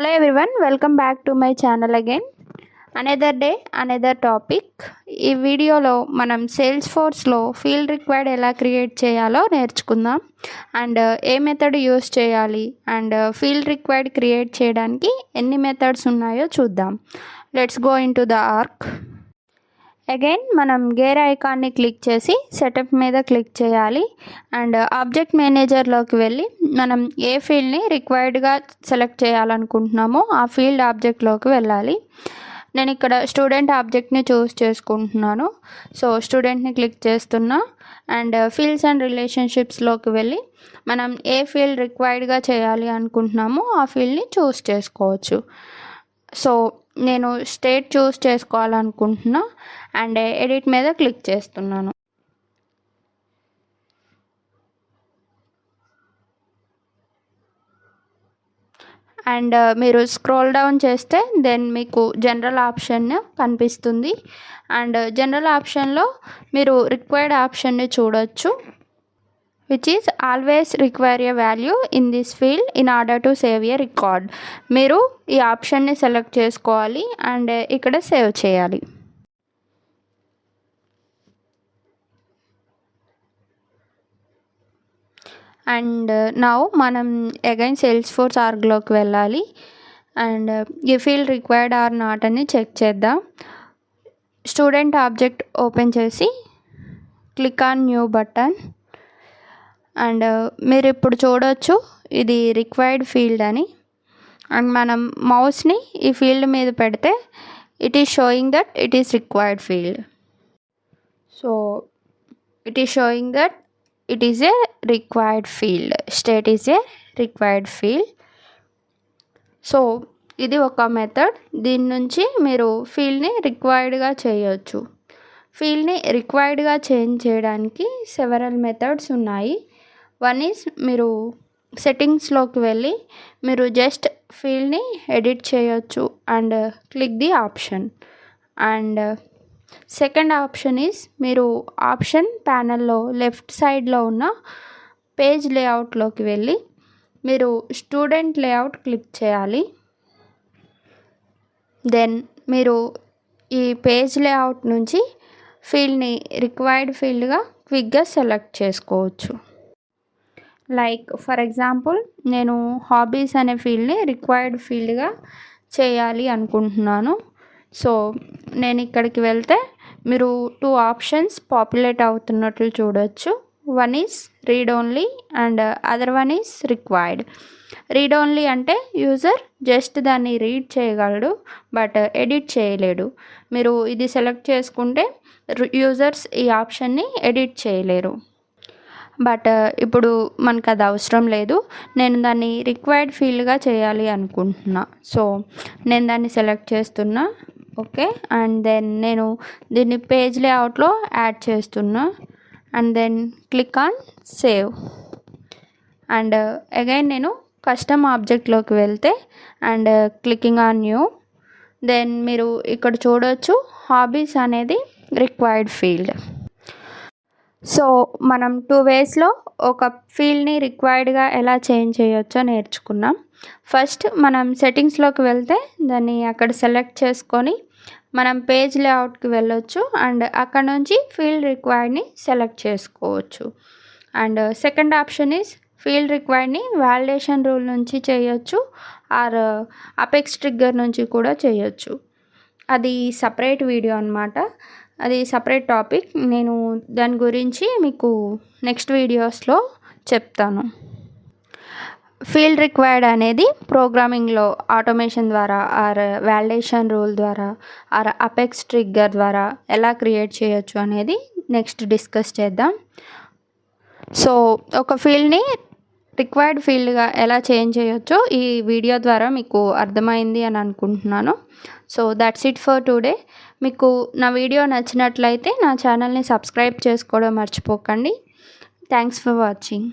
Hello everyone welcome back to my channel again another day another topic ఈ వీడియోలో మనం sales ఫోర్స్లో field required ఎలా క్రియేట్ చేయాలో నేర్చుకుందాం. అండ్ ఏ మెథడ్ యూస్ చేయాలి? అండ్ ఫీల్డ్ రిక్వైర్డ్ క్రియేట్ చేయడానికి ఎన్ని మెథడ్స్ ఉన్నాయో చూద్దాం. Let's go into the org again మనం గేర్ ఐకాన్ని క్లిక్ చేసి సెటప్ మీద క్లిక్ చేయాలి. అండ్ ఆబ్జెక్ట్ మేనేజర్లోకి వెళ్ళి మనం ఏ ఫీల్డ్ని రిక్వైర్డ్గా సెలెక్ట్ చేయాలనుకుంటున్నామో ఆ ఫీల్డ్ ఆబ్జెక్ట్లోకి వెళ్ళాలి. నేను ఇక్కడ స్టూడెంట్ ఆబ్జెక్ట్ని చూస్ చేసుకుంటున్నాను. సో స్టూడెంట్ని క్లిక్ చేస్తున్నా. అండ్ ఫీల్డ్స్ అండ్ రిలేషన్షిప్స్లోకి వెళ్ళి మనం ఏ ఫీల్డ్ రిక్వైర్డ్గా చేయాలి అనుకుంటున్నామో ఆ ఫీల్డ్ని చూస్ చేసుకోవచ్చు. సో నేను స్టేట్ చూస్ చేసుకోవాలనుకుంటున్నా అండ్ ఎడిట్ మీద క్లిక్ చేస్తున్నాను. అండ్ మీరు స్క్రోల్ డౌన్ చేస్తే దెన్ మీకు జనరల్ ఆప్షన్ కనిపిస్తుంది. అండ్ జనరల్ ఆప్షన్లో మీరు రిక్వైర్డ్ ఆప్షన్ని చూడొచ్చు. Which is always require a value in this field in order to save a record మీరు ఈ ఆప్షన్ని సెలెక్ట్ చేసుకోవాలి అండ్ ఇక్కడ సేవ్ చేయాలి. అండ్ నౌ మనం అగైన్ సేల్స్ ఫోర్స్ ఆర్గ్లోకి వెళ్ళాలి. అండ్ ఈ ఫీల్డ్ రిక్వైర్డ్ ఆర్ నాట్ అని చెక్ చేద్దాం. స్టూడెంట్ ఆబ్జెక్ట్ ఓపెన్ చేసి click on new button and మీరు ఇప్పుడు చూడొచ్చు ఇది రిక్వైర్డ్ ఫీల్డ్ అని. అండ్ మనం మౌస్ని ఈ ఫీల్డ్ మీద పెడితే it is showing that it is required field so it is showing that it is a required field state is a required field so ఇది ఒక మెథడ్ దీని నుంచి మీరు ఫీల్డ్ని రిక్వైర్డ్గా చేయొచ్చు. ఫీల్డ్ని రిక్వైర్డ్గా చేంజ్ చేయడానికి సెవరల్ మెథడ్స్ ఉన్నాయి. వన్ ఈజ్ మీరు సెట్టింగ్స్లోకి వెళ్ళి మీరు జస్ట్ ఫీల్డ్ని ఎడిట్ చేయొచ్చు and click the option. And second option is మీరు ఆప్షన్ ప్యానల్లో లెఫ్ట్ సైడ్లో ఉన్న పేజ్ లేఅవుట్లోకి వెళ్ళి మీరు స్టూడెంట్ లేఅవుట్ క్లిక్ చేయాలి. దెన్ మీరు ఈ పేజ్ లేఅవుట్ నుంచి ఫీల్డ్ని రిక్వైర్డ్ ఫీల్డ్గా క్విక్గా సెలెక్ట్ చేసుకోవచ్చు. లైక్ ఫర్ ఎగ్జాంపుల్ నేను హాబీస్ అనే ఫీల్డ్ని రిక్వైర్డ్ ఫీల్డ్గా చేయాలి అనుకుంటున్నాను. సో నేను ఇక్కడికి వెళ్తే మీరు టూ ఆప్షన్స్ పాపులేట్ అవుతున్నట్లు చూడొచ్చు. One is read only and other one is required read only అంటే యూజర్ జస్ట్ దాన్ని రీడ్ చేయగలడు బట్ ఎడిట్ చేయలేడు. మీరు ఇది సెలెక్ట్ చేసుకుంటే యూజర్స్ ఈ ఆప్షన్ని ఎడిట్ చేయలేరు. బట్ ఇప్పుడు మనకు అది అవసరం లేదు. నేను దాన్ని రిక్వైర్డ్ ఫీల్డ్గా చేయాలి అనుకుంటున్నా. సో నేను దాన్ని సెలెక్ట్ చేస్తున్నా. ఓకే? అండ్ దెన్ నేను దీన్ని పేజ్ లేఅవుట్లో యాడ్ చేస్తున్నా. And then click on save. And again నేను కస్టమ్ ఆబ్జెక్ట్లోకి వెళ్తే and clicking on new. Then మీరు ఇక్కడ చూడొచ్చు హాబీస్ అనేది రిక్వైర్డ్ ఫీల్డ్. సో మనం టూ వేస్లో ఒక ఫీల్డ్ని రిక్వైర్డ్గా ఎలా చేంజ్ చేయొచ్చో నేర్చుకున్నాం. ఫస్ట్ మనం సెట్టింగ్స్లోకి వెళ్తే దాన్ని అక్కడ సెలెక్ట్ చేసుకొని మనం పేజ్ లేఅవుట్కి వెళ్ళొచ్చు అండ్ అక్కడ నుంచి ఫీల్డ్ రిక్వైర్డ్ని సెలెక్ట్ చేసుకోవచ్చు. And second option is field రిక్వైర్డ్ని validation rule నుంచి చేయొచ్చు ఆర్ అపెక్స్ ట్రిగ్గర్ నుంచి కూడా చేయొచ్చు. అది సపరేట్ వీడియో అనమాట అది సపరేట్ టాపిక్ నేను దాని గురించి మీకు నెక్స్ట్ వీడియోస్లో చెప్తాను. ఫీల్డ్ రిక్వైర్డ్ అనేది ప్రోగ్రామింగ్లో ఆటోమేషన్ ద్వారా ఆర్ వ్యాలిడేషన్ రూల్ ద్వారా ఆర్ అపెక్స్ ట్రిగ్గర్ ద్వారా ఎలా క్రియేట్ చేయొచ్చు అనేది నెక్స్ట్ డిస్కస్ చేద్దాం. సో ఒక ఫీల్డ్ని రిక్వైర్డ్ ఫీల్డ్గా ఎలా చేంజ్ చేయొచ్చో ఈ వీడియో ద్వారా మీకు అర్థమైంది అని అనుకుంటున్నాను. So that's it for today మీకు నా వీడియో నచ్చినట్లయితే నా ఛానల్ని సబ్స్క్రైబ్ చేసుకోవడం మర్చిపోకండి. Thanks for watching